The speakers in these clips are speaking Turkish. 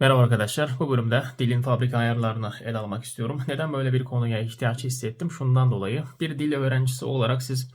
Merhaba arkadaşlar. Bu bölümde dilin fabrika ayarlarını ele almak istiyorum. Neden böyle bir konuya ihtiyaç hissettim? Şundan dolayı bir dil öğrencisi olarak siz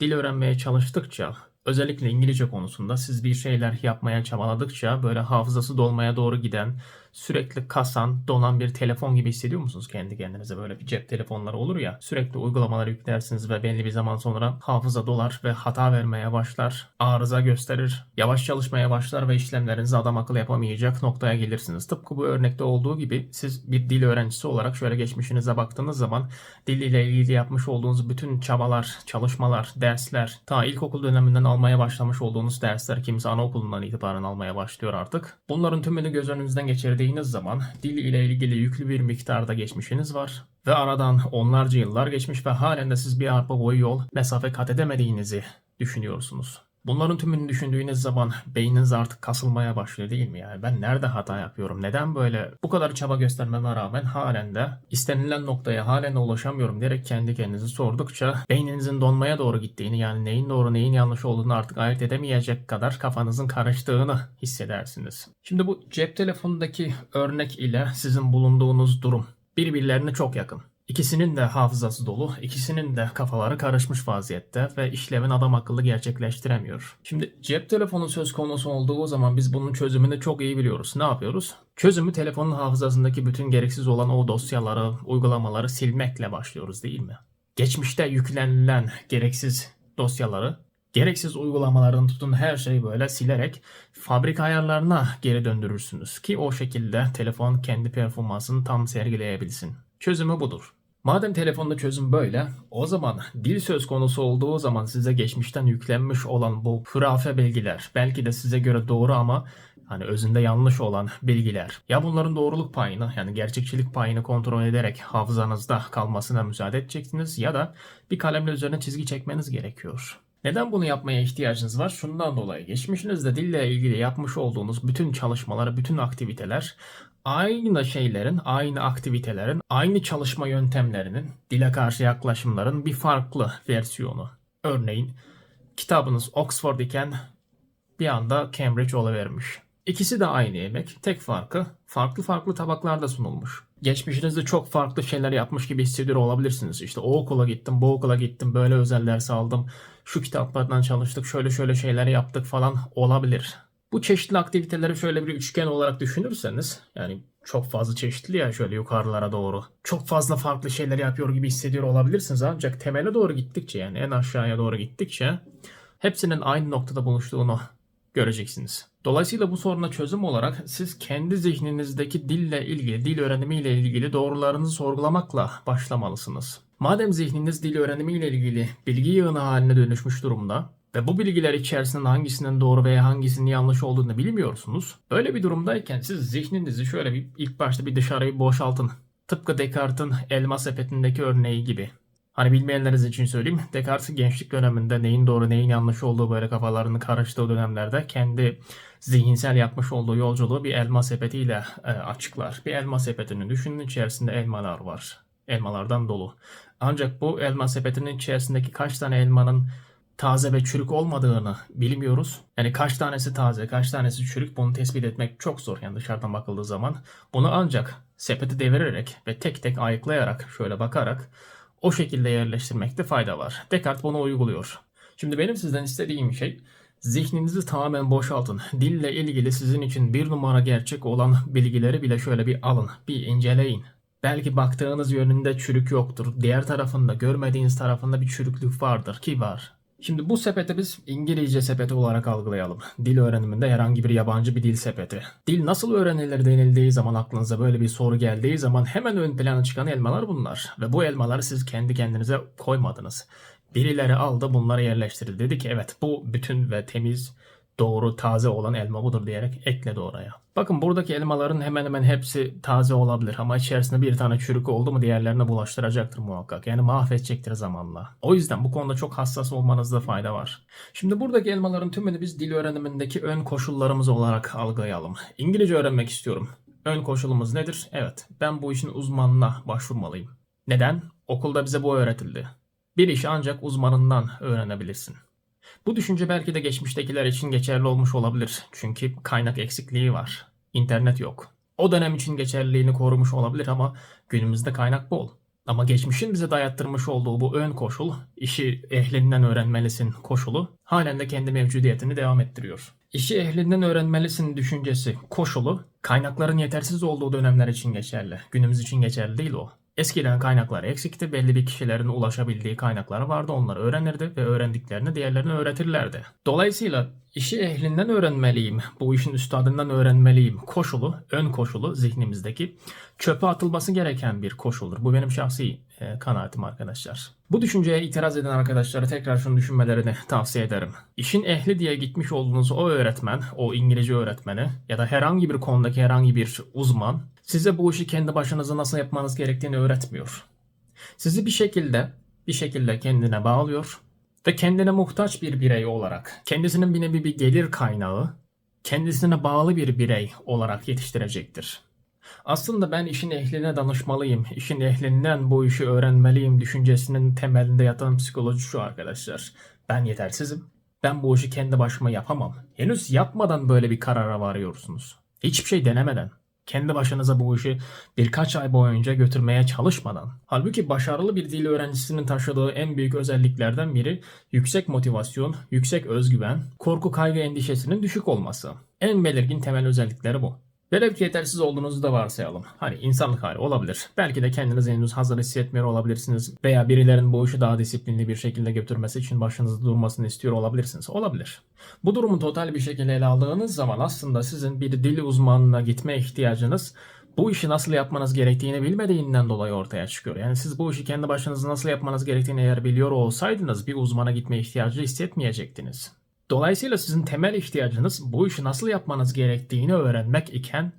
dil öğrenmeye çalıştıkça özellikle İngilizce konusunda siz bir şeyler yapmaya çabaladıkça böyle hafızası dolmaya doğru giden sürekli kasan, donan bir telefon gibi hissediyor musunuz kendi kendinize? Böyle bir cep telefonları olur ya sürekli uygulamalar yüklersiniz ve belli bir zaman sonra hafıza dolar ve hata vermeye başlar, arıza gösterir, yavaş çalışmaya başlar ve işlemlerinizi adam akıllı yapamayacak noktaya gelirsiniz. Tıpkı bu örnekte olduğu gibi siz bir dil öğrencisi olarak şöyle geçmişinize baktığınız zaman dil ile ilgili yapmış olduğunuz bütün çabalar, çalışmalar, dersler, ta ilkokul döneminden almaya başlamış olduğunuz dersler kimisi anaokulundan itibaren almaya başlıyor artık. Bunların tümünü göz önünüzden geçirdiğiniz zaman dil ile ilgili yüklü bir miktarda geçmişiniz var. Ve aradan onlarca yıllar geçmiş ve halen de siz bir arpa boyu yol mesafe kat edemediğinizi düşünüyorsunuz. Bunların tümünü düşündüğünüz zaman beyniniz artık kasılmaya başlıyor değil mi? Yani ben nerede hata yapıyorum? Neden böyle bu kadar çaba göstermeme rağmen halen de istenilen noktaya halen de ulaşamıyorum diyerek kendi kendinizi sordukça beyninizin donmaya doğru gittiğini yani neyin doğru neyin yanlış olduğunu artık ayırt edemeyecek kadar kafanızın karıştığını hissedersiniz. Şimdi bu cep telefonundaki örnek ile sizin bulunduğunuz durum birbirlerine çok yakın. İkisinin de hafızası dolu, ikisinin de kafaları karışmış vaziyette ve işlevini adam akıllı gerçekleştiremiyor. Şimdi cep telefonu söz konusu olduğu zaman biz bunun çözümünü çok iyi biliyoruz. Ne yapıyoruz? Çözümü telefonun hafızasındaki bütün gereksiz olan o dosyaları, uygulamaları silmekle başlıyoruz değil mi? Geçmişte yüklenilen gereksiz dosyaları Gereksiz uygulamaların tutun her şeyi böyle silerek fabrika ayarlarına geri döndürürsünüz ki o şekilde telefon kendi performansını tam sergileyebilsin. Çözümü budur. Madem telefonda çözüm böyle, o zaman dil söz konusu olduğu zaman size geçmişten yüklenmiş olan bu hurafe bilgiler, belki de size göre doğru ama hani özünde yanlış olan bilgiler. Ya bunların doğruluk payını yani gerçekçilik payını kontrol ederek hafızanızda kalmasına müsaade edeceksiniz ya da bir kalemle üzerine çizgi çekmeniz gerekiyor. Neden bunu yapmaya ihtiyacınız var? Şundan dolayı geçmişinizde dille ilgili yapmış olduğunuz bütün çalışmalar, bütün aktiviteler aynı şeylerin, aynı aktivitelerin, aynı çalışma yöntemlerinin, dile karşı yaklaşımların bir farklı versiyonu. Örneğin kitabınız Oxford iken bir anda Cambridge oluvermiş. İkisi de aynı yemek. Tek farkı farklı farklı tabaklarda sunulmuş. Geçmişinizde çok farklı şeyler yapmış gibi hissediyor olabilirsiniz. İşte o okula gittim, bu okula gittim, böyle özel ders aldım, şu kitaplardan çalıştık, şöyle şöyle şeyler yaptık falan olabilir. Bu çeşitli aktiviteleri şöyle bir üçgen olarak düşünürseniz yani çok fazla çeşitli ya şöyle yukarılara doğru. Çok fazla farklı şeyler yapıyor gibi hissediyor olabilirsiniz ancak temele doğru gittikçe yani en aşağıya doğru gittikçe hepsinin aynı noktada buluştuğunu göreceksiniz. Dolayısıyla bu soruna çözüm olarak siz kendi zihninizdeki dille ilgili, dil öğrenimiyle ilgili doğrularınızı sorgulamakla başlamalısınız. Madem zihniniz dil öğrenimiyle ilgili bilgi yığını haline dönüşmüş durumda ve bu bilgiler içerisinde hangisinin doğru veya hangisinin yanlış olduğunu bilmiyorsunuz. Böyle bir durumdayken siz zihninizi şöyle bir ilk başta bir dışarıyı boşaltın. Tıpkı Descartes'in elma sepetindeki örneği gibi. Hani bilmeyenleriniz için söyleyeyim. Descartes gençlik döneminde neyin doğru neyin yanlış olduğu böyle kafalarını karıştığı dönemlerde kendi zihinsel yapmış olduğu yolculuğu bir elma sepetiyle e, açıklar. Bir elma sepetini düşünün içerisinde elmalar var. Elmalardan dolu. Ancak bu elma sepetinin içerisindeki kaç tane elmanın taze ve çürük olmadığını bilmiyoruz. Yani kaç tanesi taze, kaç tanesi çürük bunu tespit etmek çok zor yani dışarıdan bakıldığı zaman. Bunu ancak sepeti devirerek ve tek tek ayıklayarak şöyle bakarak o şekilde yerleştirmekte fayda var. Descartes bunu uyguluyor. Şimdi benim sizden istediğim şey zihninizi tamamen boşaltın. Dille ilgili sizin için bir numara gerçek olan bilgileri bile şöyle bir alın, bir inceleyin. Belki baktığınız yönünde çürük yoktur. Diğer tarafında, görmediğiniz tarafında bir çürüklük vardır ki var. Şimdi bu sepeti biz İngilizce sepeti olarak algılayalım. Dil öğreniminde herhangi bir yabancı bir dil sepeti. Dil nasıl öğrenilir denildiği zaman aklınıza böyle bir soru geldiği zaman hemen ön plana çıkan elmalar bunlar. Ve bu elmaları siz kendi kendinize koymadınız. Birileri aldı bunları yerleştirdi. Dedi ki evet bu bütün ve temiz, doğru, taze olan elma budur diyerek ekledi oraya. Bakın buradaki elmaların hemen hemen hepsi taze olabilir ama içerisinde bir tane çürük oldu mu diğerlerine bulaştıracaktır muhakkak. Yani mahvedecektir zamanla. O yüzden bu konuda çok hassas olmanızda fayda var. Şimdi buradaki elmaların tümünü biz dil öğrenimindeki ön koşullarımız olarak algılayalım. İngilizce öğrenmek istiyorum. Ön koşulumuz nedir? Evet, ben bu işin uzmanına başvurmalıyım. Neden? Okulda bize bu öğretildi. Bir işi ancak uzmanından öğrenebilirsin. Bu düşünce belki de geçmiştekiler için geçerli olmuş olabilir. Çünkü kaynak eksikliği var. İnternet yok. O dönem için geçerliliğini korumuş olabilir ama günümüzde kaynak bol. Ama geçmişin bize dayattırmış olduğu bu ön koşul, işi ehlinden öğrenmelisin koşulu halen de kendi mevcudiyetini devam ettiriyor. İşi ehlinden öğrenmelisin düşüncesi, koşulu kaynakların yetersiz olduğu dönemler için geçerli. Günümüz için geçerli değil o. Eskiden kaynaklar eksikti. Belli bir kişilerin ulaşabildiği kaynaklar vardı. Onları öğrenirdi ve öğrendiklerini diğerlerine öğretirlerdi. Dolayısıyla işi ehlinden öğrenmeliyim, bu işin üstadından öğrenmeliyim koşulu, ön koşulu zihnimizdeki çöpe atılması gereken bir koşuldur. Bu benim şahsi kanaatim arkadaşlar. Bu düşünceye itiraz eden arkadaşlara tekrar şunu düşünmelerini tavsiye ederim. İşin ehli diye gitmiş olduğunuz o öğretmen, o İngilizce öğretmeni ya da herhangi bir konudaki herhangi bir uzman size bu işi kendi başınıza nasıl yapmanız gerektiğini öğretmiyor. Sizi bir şekilde bir şekilde kendine bağlıyor ve kendine muhtaç bir birey olarak, kendisinin bir nevi bir gelir kaynağı, kendisine bağlı bir birey olarak yetiştirecektir. Aslında ben işin ehline danışmalıyım, işin ehlinden bu işi öğrenmeliyim düşüncesinin temelinde yatan psikoloji şu arkadaşlar. Ben yetersizim. Ben bu işi kendi başıma yapamam. Henüz yapmadan böyle bir karara varıyorsunuz. Hiçbir şey denemeden. Kendi başınıza bu işi birkaç ay boyunca götürmeye çalışmadan. Halbuki başarılı bir dil öğrencisinin taşıdığı en büyük özelliklerden biri yüksek motivasyon, yüksek özgüven, korku kaygı endişesinin düşük olması. En belirgin temel özellikleri bu. Velev ki yetersiz olduğunuzu da varsayalım. Hani insanlık hali olabilir. Belki de kendinizi henüz hazır hissetmiyor olabilirsiniz. Veya birilerin bu işi daha disiplinli bir şekilde götürmesi için başınızda durmasını istiyor olabilirsiniz. Olabilir. Bu durumu total bir şekilde ele aldığınız zaman aslında sizin bir dil uzmanına gitme ihtiyacınız bu işi nasıl yapmanız gerektiğini bilmediğinden dolayı ortaya çıkıyor. Yani siz bu işi kendi başınıza nasıl yapmanız gerektiğini eğer biliyor olsaydınız bir uzmana gitme ihtiyacı hissetmeyecektiniz. Dolayısıyla sizin temel ihtiyacınız bu işi nasıl yapmanız gerektiğini öğrenmek iken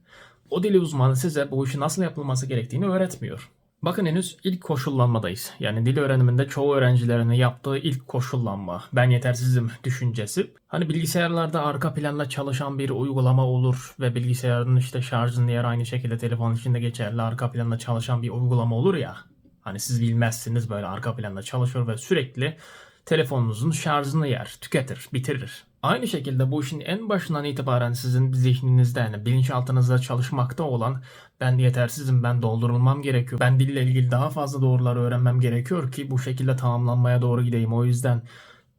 o dili uzmanı size bu işi nasıl yapılması gerektiğini öğretmiyor. Bakın henüz ilk koşullanmadayız. Yani dil öğreniminde çoğu öğrencilerin yaptığı ilk koşullanma, ben yetersizim düşüncesi. Hani bilgisayarlarda arka planda çalışan bir uygulama olur ve bilgisayarın işte şarjını yer aynı şekilde telefon içinde geçerli arka planda çalışan bir uygulama olur ya. Hani siz bilmezsiniz böyle arka planda çalışıyor ve sürekli telefonunuzun şarjını yer, tüketir, bitirir. Aynı şekilde bu işin en başından itibaren sizin zihninizde yani bilinçaltınızda çalışmakta olan ben yetersizim, ben doldurulmam gerekiyor. Ben dille ilgili daha fazla doğruları öğrenmem gerekiyor ki bu şekilde tamamlanmaya doğru gideyim. O yüzden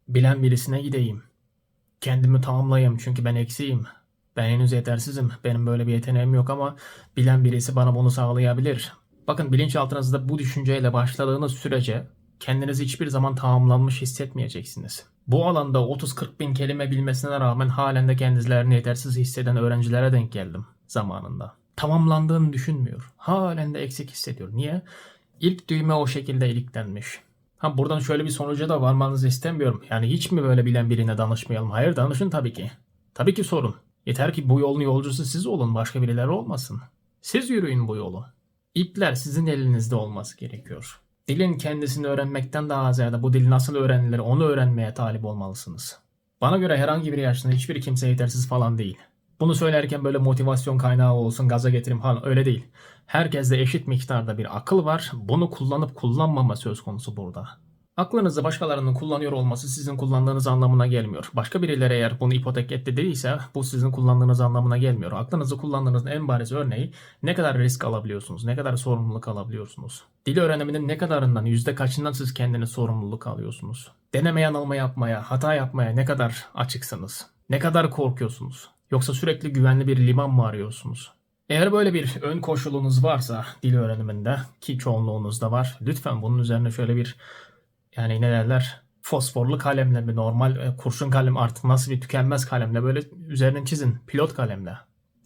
bilen birisine gideyim. Kendimi tamamlayayım çünkü ben eksiğim. Ben henüz yetersizim. Benim böyle bir yeteneğim yok ama bilen birisi bana bunu sağlayabilir. Bakın bilinçaltınızda bu düşünceyle başladığınız sürece kendinizi hiçbir zaman tamamlanmış hissetmeyeceksiniz. Bu alanda 30-40 bin kelime bilmesine rağmen halen de kendilerini yetersiz hisseden öğrencilere denk geldim zamanında. Tamamlandığını düşünmüyor. Halen de eksik hissediyor. Niye? İlk düğme o şekilde iliklenmiş. Ha buradan şöyle bir sonuca da varmanızı istemiyorum. Yani hiç mi böyle bilen birine danışmayalım? Hayır danışın tabii ki. Tabii ki sorun. Yeter ki bu yolun yolcusu siz olun, başka birileri olmasın. Siz yürüyün bu yolu. İpler sizin elinizde olması gerekiyor. Dilin kendisini öğrenmekten daha ziyade bu dil nasıl öğrenilir onu öğrenmeye talip olmalısınız. Bana göre herhangi bir yaşta hiçbir kimse yetersiz falan değil. Bunu söylerken böyle motivasyon kaynağı olsun, gaza getirim falan öyle değil. Herkeste eşit miktarda bir akıl var. Bunu kullanıp kullanmama söz konusu burada. Aklınızı başkalarının kullanıyor olması sizin kullandığınız anlamına gelmiyor. Başka birileri eğer bunu ipotek etti değilse bu sizin kullandığınız anlamına gelmiyor. Aklınızı kullandığınız en bariz örneği ne kadar risk alabiliyorsunuz, ne kadar sorumluluk alabiliyorsunuz. Dil öğreniminin ne kadarından, yüzde kaçından siz kendiniz sorumluluk alıyorsunuz. Deneme yanılma yapmaya, hata yapmaya ne kadar açıksınız? Ne kadar korkuyorsunuz? Yoksa sürekli güvenli bir liman mı arıyorsunuz? Eğer böyle bir ön koşulunuz varsa dil öğreniminde ki çoğunluğunuzda var, lütfen bunun üzerine şöyle bir yani ne derler fosforlu kalemle mi normal e, kurşun kalem artık nasıl bir tükenmez kalemle böyle üzerine çizin pilot kalemle.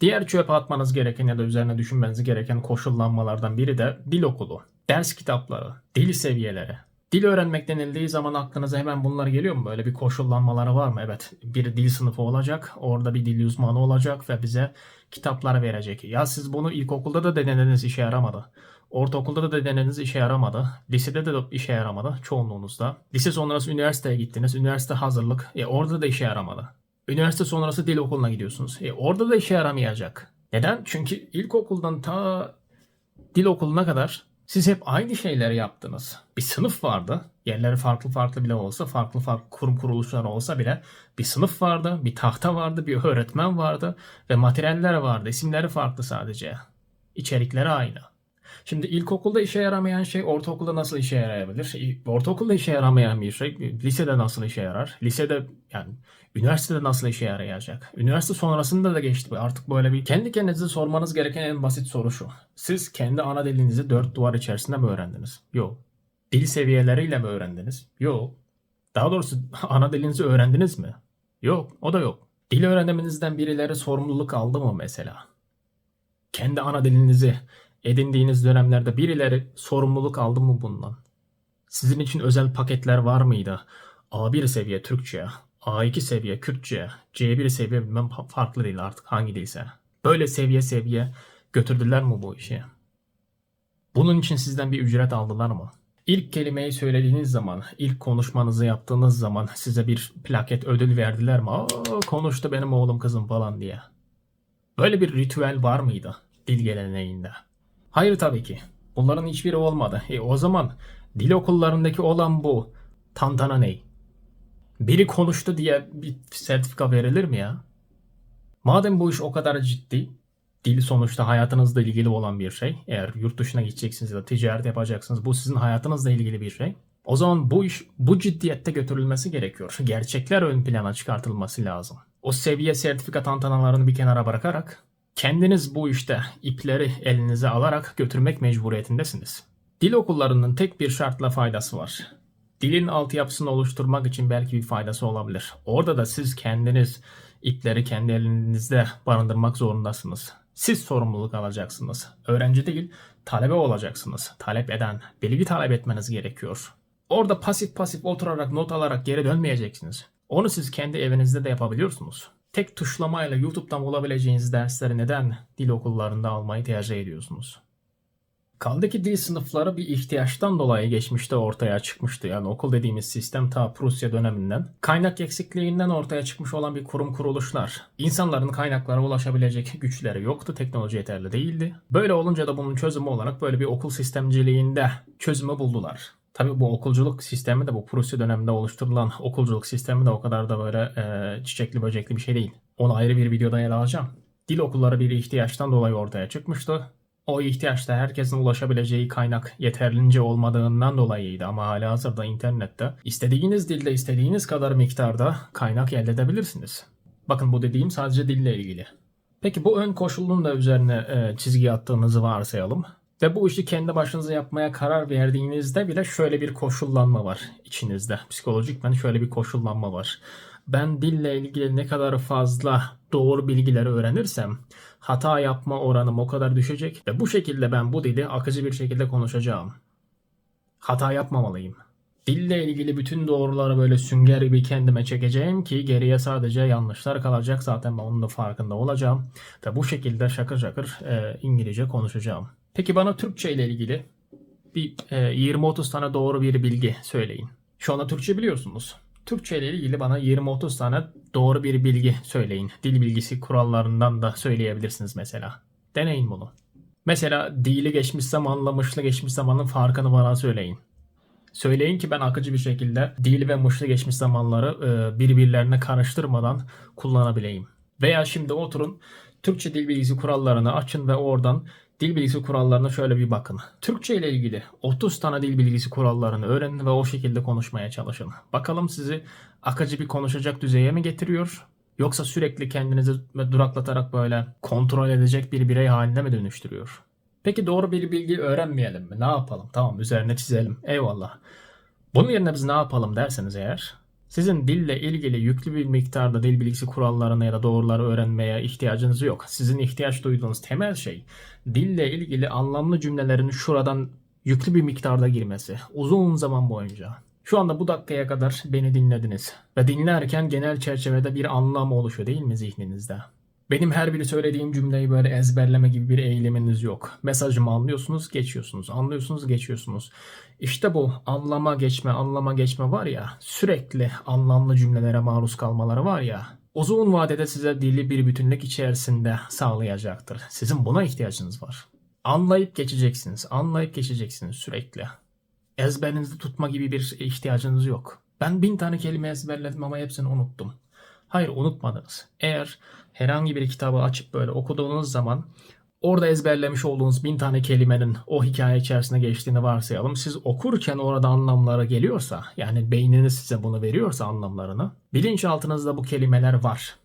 Diğer çöpe atmanız gereken ya da üzerine düşünmeniz gereken koşullanmalardan biri de dil okulu, ders kitapları, dil seviyeleri. Dil öğrenmek denildiği zaman aklınıza hemen bunlar geliyor mu? Böyle bir koşullanmaları var mı? Evet bir dil sınıfı olacak. Orada bir dil uzmanı olacak ve bize kitaplar verecek. Ya siz bunu ilkokulda da denediniz işe yaramadı. Ortaokulda da denediniz işe yaramadı. Lisede de işe yaramadı çoğunluğunuzda. Lise sonrası üniversiteye gittiniz. Üniversite hazırlık. E orada da işe yaramadı. Üniversite sonrası dil okuluna gidiyorsunuz. E orada da işe yaramayacak. Neden? Çünkü ilkokuldan ta dil okuluna kadar Siz hep aynı şeyleri yaptınız. Bir sınıf vardı. Yerleri farklı farklı bile olsa, farklı farklı kurum kuruluşlar olsa bile bir sınıf vardı, bir tahta vardı, bir öğretmen vardı ve materyaller vardı. İsimleri farklı sadece. İçerikleri aynı. Şimdi ilkokulda işe yaramayan şey ortaokulda nasıl işe yarayabilir? Ortaokulda işe yaramayan bir şey lisede nasıl işe yarar? Lisede yani üniversitede nasıl işe yarayacak? Üniversite sonrasında da geçti. Artık böyle bir kendi kendinize sormanız gereken en basit soru şu. Siz kendi ana dilinizi dört duvar içerisinde mi öğrendiniz? Yok. Dil seviyeleriyle mi öğrendiniz? Yok. Daha doğrusu ana dilinizi öğrendiniz mi? Yok. O da yok. Dil öğrenmenizden birileri sorumluluk aldı mı mesela? Kendi ana dilinizi edindiğiniz dönemlerde birileri sorumluluk aldı mı bundan? Sizin için özel paketler var mıydı? A1 seviye Türkçe, A2 seviye Kürtçe, C1 seviye bilmem fa- farklı değil artık hangi dilse. Böyle seviye seviye götürdüler mi bu işi? Bunun için sizden bir ücret aldılar mı? İlk kelimeyi söylediğiniz zaman, ilk konuşmanızı yaptığınız zaman size bir plaket ödül verdiler mi? Aa, konuştu benim oğlum kızım falan diye. Böyle bir ritüel var mıydı dil geleneğinde? Hayır tabii ki. Bunların hiçbiri olmadı. E o zaman dil okullarındaki olan bu tantana ne? Biri konuştu diye bir sertifika verilir mi ya? Madem bu iş o kadar ciddi, dil sonuçta hayatınızla ilgili olan bir şey. Eğer yurt dışına gideceksiniz ya da ticaret yapacaksınız, bu sizin hayatınızla ilgili bir şey. O zaman bu iş bu ciddiyette götürülmesi gerekiyor. Gerçekler ön plana çıkartılması lazım. O seviye sertifika tantanalarını bir kenara bırakarak kendiniz bu işte ipleri elinize alarak götürmek mecburiyetindesiniz. Dil okullarının tek bir şartla faydası var. Dilin altyapısını oluşturmak için belki bir faydası olabilir. Orada da siz kendiniz ipleri kendi elinizde barındırmak zorundasınız. Siz sorumluluk alacaksınız. Öğrenci değil, talebe olacaksınız. Talep eden, bilgi talep etmeniz gerekiyor. Orada pasif pasif oturarak not alarak geri dönmeyeceksiniz. Onu siz kendi evinizde de yapabiliyorsunuz. Tek tuşlamayla YouTube'dan bulabileceğiniz dersleri neden dil okullarında almayı tercih ediyorsunuz? Kaldı ki dil sınıfları bir ihtiyaçtan dolayı geçmişte ortaya çıkmıştı. Yani okul dediğimiz sistem ta Prusya döneminden. Kaynak eksikliğinden ortaya çıkmış olan bir kurum kuruluşlar. İnsanların kaynaklara ulaşabilecek güçleri yoktu. Teknoloji yeterli değildi. Böyle olunca da bunun çözümü olarak böyle bir okul sistemciliğinde çözümü buldular. Tabii bu okulculuk sistemi de bu Prusya döneminde oluşturulan okulculuk sistemi de o kadar da böyle e, çiçekli böcekli bir şey değil. Onu ayrı bir videoda ele alacağım. Dil okulları bir ihtiyaçtan dolayı ortaya çıkmıştı. O ihtiyaçta herkesin ulaşabileceği kaynak yeterince olmadığından dolayıydı ama hala hazırda internette istediğiniz dilde istediğiniz kadar miktarda kaynak elde edebilirsiniz. Bakın bu dediğim sadece dille ilgili. Peki bu ön koşulun da üzerine e, çizgi attığınızı varsayalım. Ve bu işi kendi başınıza yapmaya karar verdiğinizde bile şöyle bir koşullanma var içinizde. Psikolojik ben şöyle bir koşullanma var. Ben dille ilgili ne kadar fazla doğru bilgileri öğrenirsem hata yapma oranım o kadar düşecek ve bu şekilde ben bu dili akıcı bir şekilde konuşacağım. Hata yapmamalıyım. Dille ilgili bütün doğruları böyle sünger gibi kendime çekeceğim ki geriye sadece yanlışlar kalacak. Zaten ben onun da farkında olacağım. Ve bu şekilde şakır şakır e, İngilizce konuşacağım. Peki bana Türkçe ile ilgili bir e, 20-30 tane doğru bir bilgi söyleyin. Şu anda Türkçe biliyorsunuz. Türkçe ile ilgili bana 20-30 tane doğru bir bilgi söyleyin. Dil bilgisi kurallarından da söyleyebilirsiniz mesela. Deneyin bunu. Mesela dili geçmiş zamanla mışlı geçmiş zamanın farkını bana söyleyin. Söyleyin ki ben akıcı bir şekilde dil ve mışlı geçmiş zamanları e, birbirlerine karıştırmadan kullanabileyim. Veya şimdi oturun Türkçe dil bilgisi kurallarını açın ve oradan dil bilgisi kurallarına şöyle bir bakın. Türkçe ile ilgili 30 tane dil bilgisi kurallarını öğrenin ve o şekilde konuşmaya çalışın. Bakalım sizi akıcı bir konuşacak düzeye mi getiriyor? Yoksa sürekli kendinizi duraklatarak böyle kontrol edecek bir birey haline mi dönüştürüyor? Peki doğru bir bilgi öğrenmeyelim mi? Ne yapalım? Tamam üzerine çizelim. Eyvallah. Bunun yerine biz ne yapalım derseniz eğer sizin dille ilgili yüklü bir miktarda dil bilgisi kurallarını ya da doğruları öğrenmeye ihtiyacınız yok. Sizin ihtiyaç duyduğunuz temel şey dille ilgili anlamlı cümlelerin şuradan yüklü bir miktarda girmesi. Uzun zaman boyunca. Şu anda bu dakikaya kadar beni dinlediniz. Ve dinlerken genel çerçevede bir anlam oluşuyor değil mi zihninizde? Benim her biri söylediğim cümleyi böyle ezberleme gibi bir eğiliminiz yok. Mesajımı anlıyorsunuz, geçiyorsunuz. Anlıyorsunuz, geçiyorsunuz. İşte bu anlama geçme, anlama geçme var ya, sürekli anlamlı cümlelere maruz kalmaları var ya, uzun vadede size dili bir bütünlük içerisinde sağlayacaktır. Sizin buna ihtiyacınız var. Anlayıp geçeceksiniz. Anlayıp geçeceksiniz sürekli. Ezberinizde tutma gibi bir ihtiyacınız yok. Ben bin tane kelime ezberledim ama hepsini unuttum. Hayır unutmadınız. Eğer herhangi bir kitabı açıp böyle okuduğunuz zaman orada ezberlemiş olduğunuz bin tane kelimenin o hikaye içerisinde geçtiğini varsayalım. Siz okurken orada anlamları geliyorsa yani beyniniz size bunu veriyorsa anlamlarını bilinçaltınızda bu kelimeler var.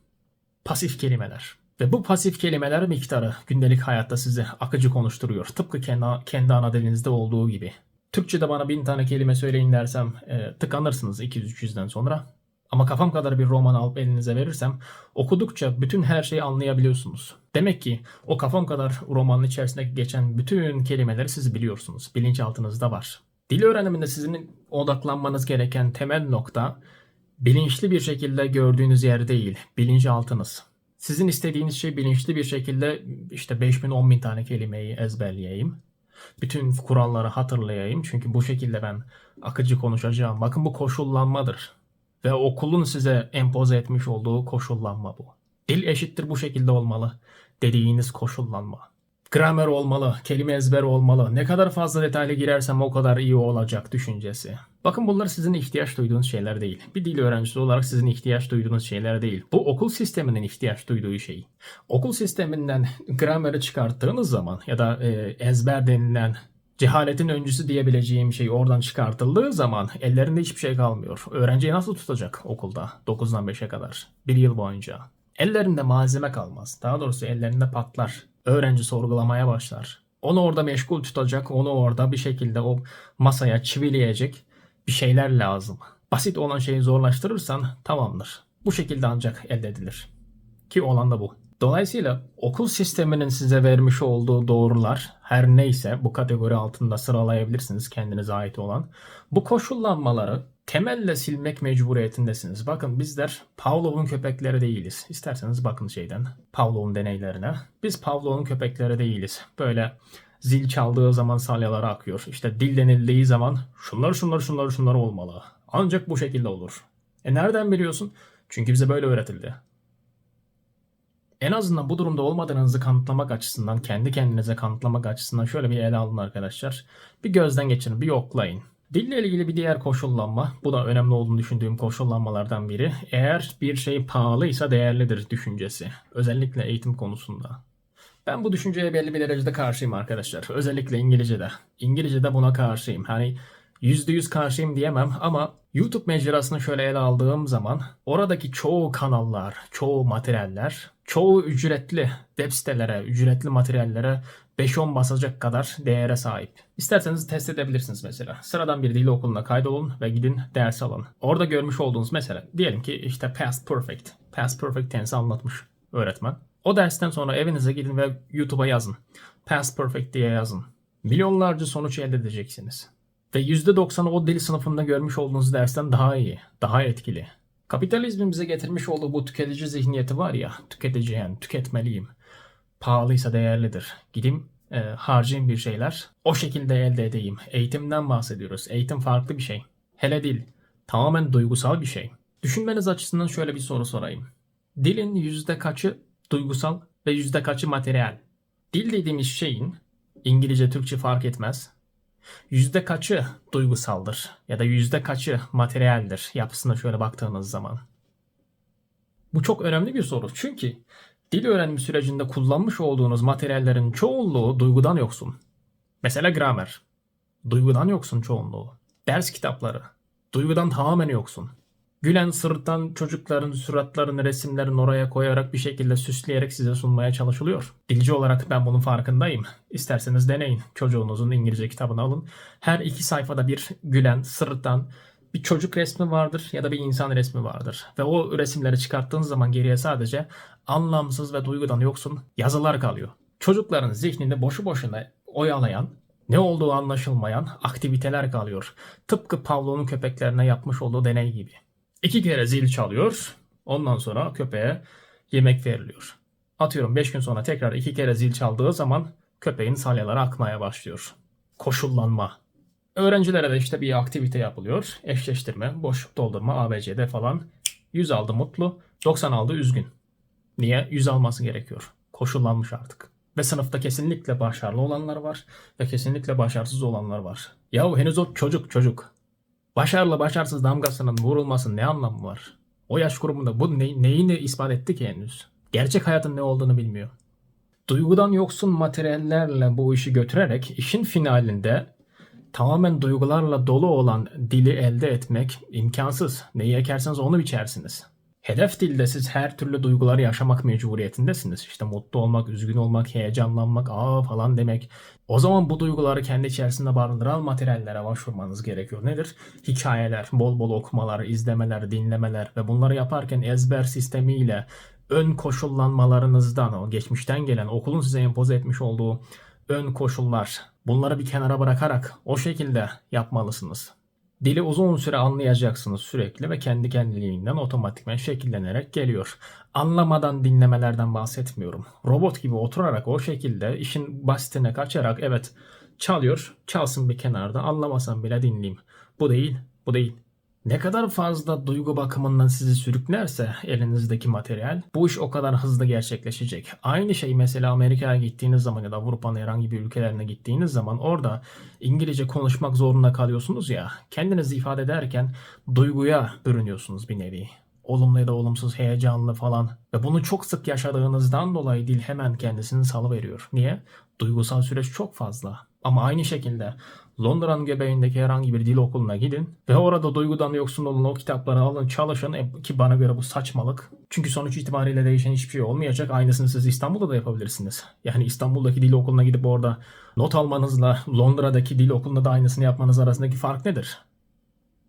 Pasif kelimeler. Ve bu pasif kelimeler miktarı gündelik hayatta sizi akıcı konuşturuyor. Tıpkı kendi, kendi ana dilinizde olduğu gibi. Türkçe'de bana bin tane kelime söyleyin dersem e, tıkanırsınız 200-300'den sonra. Ama kafam kadar bir roman alıp elinize verirsem okudukça bütün her şeyi anlayabiliyorsunuz. Demek ki o kafam kadar romanın içerisinde geçen bütün kelimeleri siz biliyorsunuz. Bilinçaltınızda var. Dil öğreniminde sizin odaklanmanız gereken temel nokta bilinçli bir şekilde gördüğünüz yer değil, bilinçaltınız. Sizin istediğiniz şey bilinçli bir şekilde işte 5000 10.000 tane kelimeyi ezberleyeyim. Bütün kuralları hatırlayayım çünkü bu şekilde ben akıcı konuşacağım. Bakın bu koşullanmadır. Ve okulun size empoze etmiş olduğu koşullanma bu. Dil eşittir bu şekilde olmalı dediğiniz koşullanma. Gramer olmalı, kelime ezber olmalı. Ne kadar fazla detaylı girersem o kadar iyi olacak düşüncesi. Bakın bunlar sizin ihtiyaç duyduğunuz şeyler değil. Bir dil öğrencisi olarak sizin ihtiyaç duyduğunuz şeyler değil. Bu okul sisteminin ihtiyaç duyduğu şey. Okul sisteminden grameri çıkarttığınız zaman ya da e, ezber denilen cehaletin öncüsü diyebileceğim şey oradan çıkartıldığı zaman ellerinde hiçbir şey kalmıyor. Öğrenciyi nasıl tutacak okulda 9'dan 5'e kadar? Bir yıl boyunca. Ellerinde malzeme kalmaz. Daha doğrusu ellerinde patlar. Öğrenci sorgulamaya başlar. Onu orada meşgul tutacak, onu orada bir şekilde o masaya çivileyecek bir şeyler lazım. Basit olan şeyi zorlaştırırsan tamamdır. Bu şekilde ancak elde edilir. Ki olan da bu. Dolayısıyla okul sisteminin size vermiş olduğu doğrular her neyse bu kategori altında sıralayabilirsiniz kendinize ait olan. Bu koşullanmaları temelle silmek mecburiyetindesiniz. Bakın bizler Pavlov'un köpekleri değiliz. İsterseniz bakın şeyden Pavlov'un deneylerine. Biz Pavlov'un köpekleri değiliz. Böyle zil çaldığı zaman salyalara akıyor. İşte dil denildiği zaman şunlar şunlar şunlar şunlar olmalı. Ancak bu şekilde olur. E nereden biliyorsun? Çünkü bize böyle öğretildi. En azından bu durumda olmadığınızı kanıtlamak açısından, kendi kendinize kanıtlamak açısından şöyle bir ele alın arkadaşlar. Bir gözden geçirin, bir yoklayın. Dille ilgili bir diğer koşullanma, bu da önemli olduğunu düşündüğüm koşullanmalardan biri. Eğer bir şey pahalıysa değerlidir düşüncesi. Özellikle eğitim konusunda. Ben bu düşünceye belli bir derecede karşıyım arkadaşlar. Özellikle İngilizce'de. İngilizce'de buna karşıyım. Hani %100 karşıyım diyemem ama YouTube mecrasını şöyle ele aldığım zaman oradaki çoğu kanallar, çoğu materyaller, çoğu ücretli web sitelere, ücretli materyallere 5-10 basacak kadar değere sahip. İsterseniz test edebilirsiniz mesela. Sıradan bir dil okuluna kaydolun ve gidin ders alın. Orada görmüş olduğunuz mesela diyelim ki işte past perfect. Past perfect tense anlatmış öğretmen. O dersten sonra evinize gidin ve YouTube'a yazın. Past perfect diye yazın. Milyonlarca sonuç elde edeceksiniz. Ve %90'ı o dil sınıfında görmüş olduğunuz dersten daha iyi, daha etkili. Kapitalizmin bize getirmiş olduğu bu tüketici zihniyeti var ya, tüketici yani tüketmeliyim. Pahalıysa değerlidir. Gideyim e, harcayayım bir şeyler. O şekilde elde edeyim. Eğitimden bahsediyoruz. Eğitim farklı bir şey. Hele dil. Tamamen duygusal bir şey. Düşünmeniz açısından şöyle bir soru sorayım. Dilin yüzde kaçı duygusal ve yüzde kaçı materyal? Dil dediğimiz şeyin İngilizce, Türkçe fark etmez. Yüzde kaçı duygusaldır ya da yüzde kaçı materyaldir yapısına şöyle baktığınız zaman? Bu çok önemli bir soru çünkü dil öğrenimi sürecinde kullanmış olduğunuz materyallerin çoğunluğu duygudan yoksun. Mesela gramer. Duygudan yoksun çoğunluğu. Ders kitapları. Duygudan tamamen yoksun. Gülen sırıtan çocukların suratlarını resimlerini oraya koyarak bir şekilde süsleyerek size sunmaya çalışılıyor. Dilci olarak ben bunun farkındayım. İsterseniz deneyin. Çocuğunuzun İngilizce kitabını alın. Her iki sayfada bir gülen, sırıtan bir çocuk resmi vardır ya da bir insan resmi vardır. Ve o resimleri çıkarttığınız zaman geriye sadece anlamsız ve duygudan yoksun yazılar kalıyor. Çocukların zihninde boşu boşuna oyalayan, ne olduğu anlaşılmayan aktiviteler kalıyor. Tıpkı Pavlov'un köpeklerine yapmış olduğu deney gibi. İki kere zil çalıyor. Ondan sonra köpeğe yemek veriliyor. Atıyorum 5 gün sonra tekrar iki kere zil çaldığı zaman köpeğin salyaları akmaya başlıyor. Koşullanma. Öğrencilere de işte bir aktivite yapılıyor. Eşleştirme, boşluk doldurma, ABCD falan. 100 aldı mutlu, 90 aldı üzgün. Niye? 100 alması gerekiyor. Koşullanmış artık. Ve sınıfta kesinlikle başarılı olanlar var ve kesinlikle başarısız olanlar var. Yahu henüz o çocuk çocuk. Başarılı başarısız damgasının vurulması ne anlamı var? O yaş grubunda bu ne, neyini ispat etti ki henüz? Gerçek hayatın ne olduğunu bilmiyor. Duygudan yoksun materyallerle bu işi götürerek işin finalinde tamamen duygularla dolu olan dili elde etmek imkansız. Neyi ekerseniz onu biçersiniz. Hedef dilde siz her türlü duyguları yaşamak mecburiyetindesiniz. İşte mutlu olmak, üzgün olmak, heyecanlanmak, aa falan demek. O zaman bu duyguları kendi içerisinde barındıran materyallere başvurmanız gerekiyor. Nedir? Hikayeler, bol bol okumalar, izlemeler, dinlemeler ve bunları yaparken ezber sistemiyle ön koşullanmalarınızdan, o geçmişten gelen okulun size empoze etmiş olduğu ön koşullar, bunları bir kenara bırakarak o şekilde yapmalısınız. Dili uzun süre anlayacaksınız sürekli ve kendi kendiliğinden otomatikman şekillenerek geliyor. Anlamadan dinlemelerden bahsetmiyorum. Robot gibi oturarak o şekilde işin basitine kaçarak evet çalıyor, çalsın bir kenarda anlamasam bile dinleyeyim. Bu değil, bu değil. Ne kadar fazla duygu bakımından sizi sürüklerse elinizdeki materyal bu iş o kadar hızlı gerçekleşecek. Aynı şey mesela Amerika'ya gittiğiniz zaman ya da Avrupa'nın herhangi bir ülkelerine gittiğiniz zaman orada İngilizce konuşmak zorunda kalıyorsunuz ya kendinizi ifade ederken duyguya bürünüyorsunuz bir nevi. Olumlu ya da olumsuz, heyecanlı falan. Ve bunu çok sık yaşadığınızdan dolayı dil hemen kendisini salıveriyor. Niye? Duygusal süreç çok fazla. Ama aynı şekilde Londra'nın göbeğindeki herhangi bir dil okuluna gidin ve orada duygudan yoksun olun o kitapları alın çalışın E, ki bana göre bu saçmalık. Çünkü sonuç itibariyle değişen hiçbir şey olmayacak. Aynısını siz İstanbul'da da yapabilirsiniz. Yani İstanbul'daki dil okuluna gidip orada not almanızla Londra'daki dil okulunda da aynısını yapmanız arasındaki fark nedir?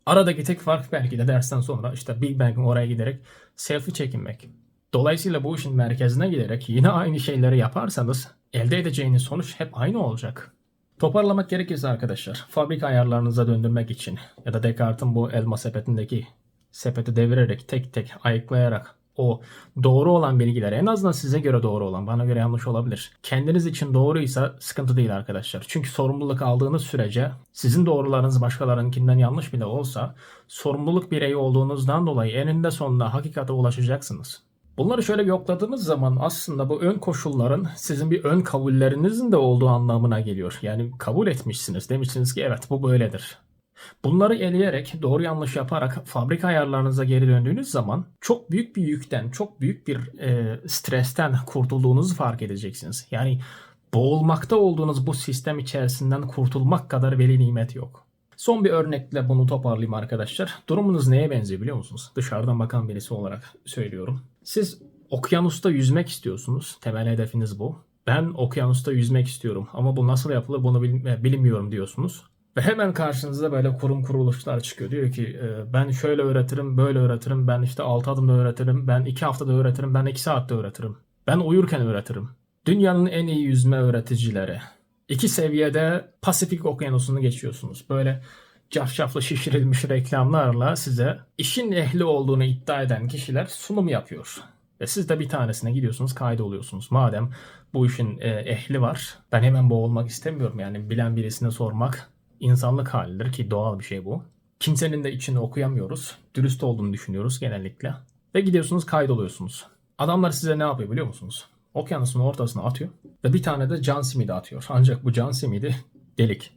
Aradaki tek fark belki de dersten sonra işte Big Bang'in oraya giderek selfie çekinmek. Dolayısıyla bu işin merkezine giderek yine aynı şeyleri yaparsanız elde edeceğiniz sonuç hep aynı olacak. Toparlamak gerekirse arkadaşlar, fabrika ayarlarınıza döndürmek için ya da Descartes'in bu elma sepetindeki sepeti devirerek tek tek ayıklayarak o doğru olan bilgileri en azından size göre doğru olan bana göre yanlış olabilir. Kendiniz için doğruysa sıkıntı değil arkadaşlar. Çünkü sorumluluk aldığınız sürece sizin doğrularınız başkalarınkinden yanlış bile olsa sorumluluk bireyi olduğunuzdan dolayı eninde sonunda hakikate ulaşacaksınız. Bunları şöyle bir yokladığınız zaman aslında bu ön koşulların sizin bir ön kabullerinizin de olduğu anlamına geliyor. Yani kabul etmişsiniz. Demişsiniz ki evet bu böyledir. Bunları eleyerek doğru yanlış yaparak fabrika ayarlarınıza geri döndüğünüz zaman çok büyük bir yükten, çok büyük bir e, stresten kurtulduğunuzu fark edeceksiniz. Yani boğulmakta olduğunuz bu sistem içerisinden kurtulmak kadar veli nimet yok. Son bir örnekle bunu toparlayayım arkadaşlar. Durumunuz neye benziyor biliyor musunuz? Dışarıdan bakan birisi olarak söylüyorum. Siz okyanusta yüzmek istiyorsunuz. Temel hedefiniz bu. Ben okyanusta yüzmek istiyorum ama bu nasıl yapılır bunu bil- bilmiyorum diyorsunuz. Ve hemen karşınıza böyle kurum kuruluşlar çıkıyor. Diyor ki e, ben şöyle öğretirim, böyle öğretirim, ben işte 6 adımda öğretirim, ben 2 haftada öğretirim, ben 2 saatte öğretirim. Ben uyurken öğretirim. Dünyanın en iyi yüzme öğreticileri. İki seviyede Pasifik Okyanusu'nu geçiyorsunuz. Böyle cafcaflı şişirilmiş reklamlarla size işin ehli olduğunu iddia eden kişiler sunum yapıyor. Ve siz de bir tanesine gidiyorsunuz kaydoluyorsunuz. Madem bu işin e, ehli var ben hemen boğulmak istemiyorum. Yani bilen birisine sormak insanlık halidir ki doğal bir şey bu. Kimsenin de içini okuyamıyoruz. Dürüst olduğunu düşünüyoruz genellikle. Ve gidiyorsunuz kaydoluyorsunuz. Adamlar size ne yapıyor biliyor musunuz? Okyanusun ortasına atıyor ve bir tane de can simidi atıyor. Ancak bu can simidi delik.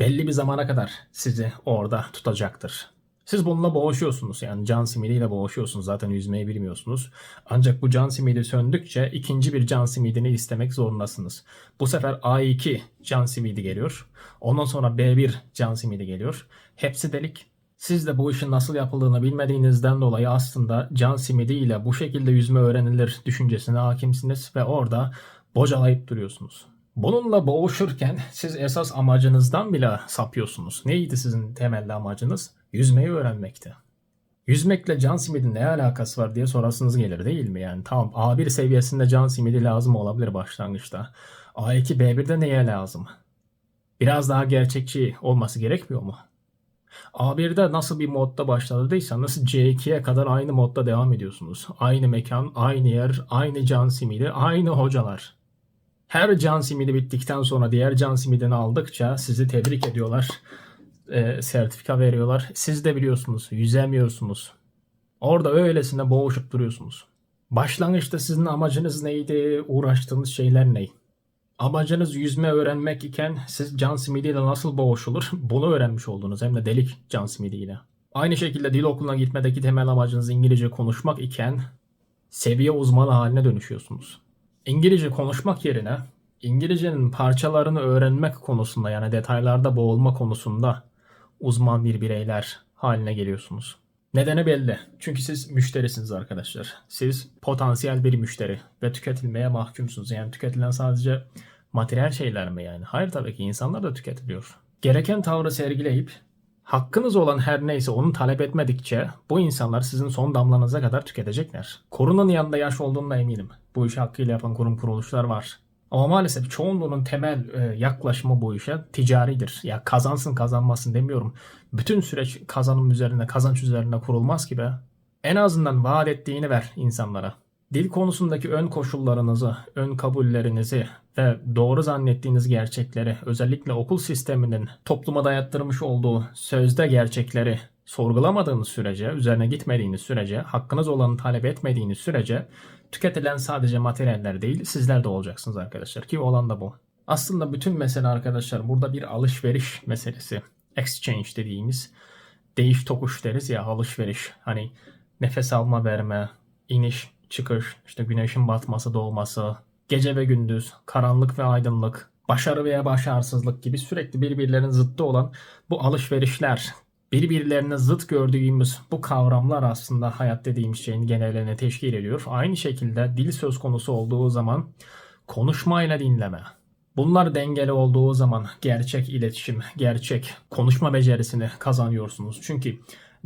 Belli bir zamana kadar sizi orada tutacaktır. Siz bununla boğuşuyorsunuz yani can simidiyle boğuşuyorsunuz zaten yüzmeyi bilmiyorsunuz. Ancak bu can simidi söndükçe ikinci bir can simidini istemek zorundasınız. Bu sefer A2 can simidi geliyor. Ondan sonra B1 can simidi geliyor. Hepsi delik. Siz de bu işin nasıl yapıldığını bilmediğinizden dolayı aslında can simidi ile bu şekilde yüzme öğrenilir düşüncesine hakimsiniz ve orada bocalayıp duruyorsunuz. Bununla boğuşurken siz esas amacınızdan bile sapıyorsunuz. Neydi sizin temelde amacınız? Yüzmeyi öğrenmekti. Yüzmekle can simidin ne alakası var diye sorasınız gelir değil mi? Yani tamam A1 seviyesinde can simidi lazım olabilir başlangıçta. A2 B1'de neye lazım? Biraz daha gerçekçi olması gerekmiyor mu? A1'de nasıl bir modda başladıysanız C2'ye kadar aynı modda devam ediyorsunuz. Aynı mekan, aynı yer, aynı can simidi, aynı hocalar. Her can simidi bittikten sonra diğer can simidini aldıkça sizi tebrik ediyorlar. E, sertifika veriyorlar. Siz de biliyorsunuz yüzemiyorsunuz. Orada öylesine boğuşup duruyorsunuz. Başlangıçta sizin amacınız neydi? Uğraştığınız şeyler ne? Amacınız yüzme öğrenmek iken siz can simidiyle nasıl boğuşulur bunu öğrenmiş oldunuz hem de delik can simidiyle. Aynı şekilde dil okuluna gitmedeki temel amacınız İngilizce konuşmak iken seviye uzmanı haline dönüşüyorsunuz. İngilizce konuşmak yerine İngilizcenin parçalarını öğrenmek konusunda yani detaylarda boğulma konusunda uzman bir bireyler haline geliyorsunuz. Nedeni belli. Çünkü siz müşterisiniz arkadaşlar. Siz potansiyel bir müşteri ve tüketilmeye mahkumsunuz. Yani tüketilen sadece materyal şeyler mi yani? Hayır tabii ki insanlar da tüketiliyor. Gereken tavrı sergileyip hakkınız olan her neyse onu talep etmedikçe bu insanlar sizin son damlanıza kadar tüketecekler. Korunun yanında yaş olduğuna eminim. Bu işi hakkıyla yapan kurum kuruluşlar var. Ama maalesef çoğunluğunun temel e, yaklaşımı bu işe ticaridir. Ya kazansın kazanmasın demiyorum. Bütün süreç kazanım üzerine, kazanç üzerine kurulmaz ki be. En azından vaat ettiğini ver insanlara. Dil konusundaki ön koşullarınızı, ön kabullerinizi ve doğru zannettiğiniz gerçekleri, özellikle okul sisteminin topluma dayattırmış olduğu sözde gerçekleri sorgulamadığınız sürece, üzerine gitmediğiniz sürece, hakkınız olanı talep etmediğiniz sürece tüketilen sadece materyaller değil, sizler de olacaksınız arkadaşlar ki olan da bu. Aslında bütün mesele arkadaşlar burada bir alışveriş meselesi. Exchange dediğimiz değiş tokuş deriz ya alışveriş. Hani nefes alma verme, iniş, çıkış, işte güneşin batması, doğması, gece ve gündüz, karanlık ve aydınlık, başarı veya başarısızlık gibi sürekli birbirlerinin zıttı olan bu alışverişler, birbirlerine zıt gördüğümüz bu kavramlar aslında hayat dediğimiz şeyin genelini teşkil ediyor. Aynı şekilde dil söz konusu olduğu zaman konuşmayla dinleme. Bunlar dengeli olduğu zaman gerçek iletişim, gerçek konuşma becerisini kazanıyorsunuz. Çünkü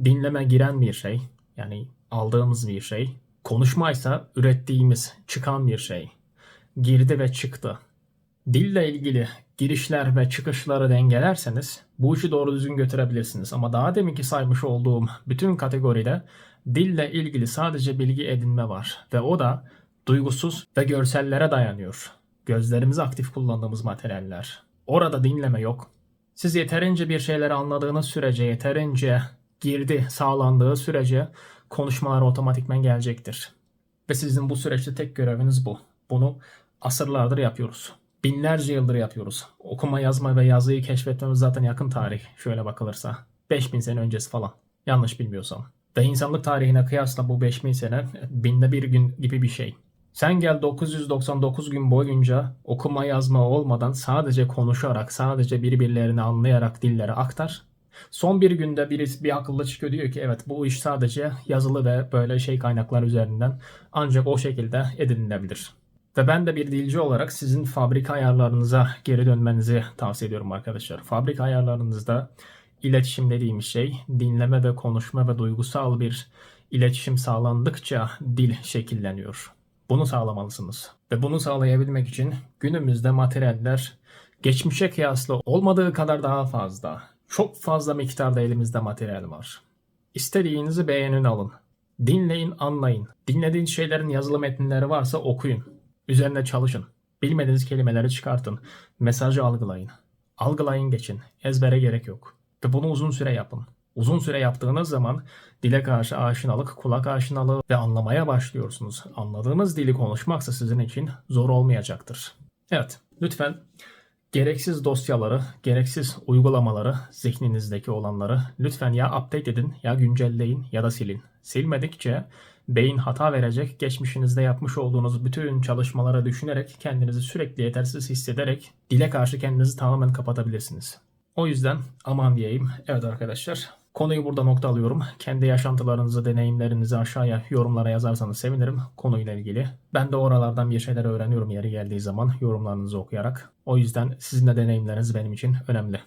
dinleme giren bir şey, yani aldığımız bir şey. Konuşmaysa ürettiğimiz, çıkan bir şey. Girdi ve çıktı. Dille ilgili girişler ve çıkışları dengelerseniz bu işi doğru düzgün götürebilirsiniz. Ama daha deminki saymış olduğum bütün kategoride dille ilgili sadece bilgi edinme var. Ve o da duygusuz ve görsellere dayanıyor. Gözlerimizi aktif kullandığımız materyaller. Orada dinleme yok. Siz yeterince bir şeyleri anladığınız sürece, yeterince girdi sağlandığı sürece konuşmalar otomatikmen gelecektir. Ve sizin bu süreçte tek göreviniz bu. Bunu asırlardır yapıyoruz. Binlerce yıldır yapıyoruz. Okuma, yazma ve yazıyı keşfetmemiz zaten yakın tarih şöyle bakılırsa. 5000 sene öncesi falan. Yanlış bilmiyorsam. Ve insanlık tarihine kıyasla bu 5000 sene binde bir gün gibi bir şey. Sen gel 999 gün boyunca okuma yazma olmadan sadece konuşarak, sadece birbirlerini anlayarak dillere aktar. Son bir günde birisi bir akıllı çıkıyor diyor ki evet bu iş sadece yazılı ve böyle şey kaynaklar üzerinden ancak o şekilde edinilebilir. Ve ben de bir dilci olarak sizin fabrika ayarlarınıza geri dönmenizi tavsiye ediyorum arkadaşlar. Fabrika ayarlarınızda iletişim dediğimiz şey dinleme ve konuşma ve duygusal bir iletişim sağlandıkça dil şekilleniyor. Bunu sağlamalısınız. Ve bunu sağlayabilmek için günümüzde materyaller geçmişe kıyasla olmadığı kadar daha fazla. Çok fazla miktarda elimizde materyal var. İstediğinizi beğenin alın. Dinleyin, anlayın. Dinlediğiniz şeylerin yazılı metinleri varsa okuyun. Üzerine çalışın. Bilmediğiniz kelimeleri çıkartın. Mesajı algılayın. Algılayın geçin. Ezbere gerek yok. Ve bunu uzun süre yapın. Uzun süre yaptığınız zaman dile karşı aşinalık, kulak aşinalığı ve anlamaya başlıyorsunuz. Anladığınız dili konuşmaksa sizin için zor olmayacaktır. Evet, lütfen gereksiz dosyaları, gereksiz uygulamaları, zihninizdeki olanları lütfen ya update edin, ya güncelleyin ya da silin. Silmedikçe beyin hata verecek, geçmişinizde yapmış olduğunuz bütün çalışmalara düşünerek kendinizi sürekli yetersiz hissederek dile karşı kendinizi tamamen kapatabilirsiniz. O yüzden aman diyeyim. Evet arkadaşlar konuyu burada nokta alıyorum. Kendi yaşantılarınızı, deneyimlerinizi aşağıya yorumlara yazarsanız sevinirim konuyla ilgili. Ben de oralardan bir şeyler öğreniyorum yeri geldiği zaman yorumlarınızı okuyarak. O yüzden sizin de deneyimleriniz benim için önemli.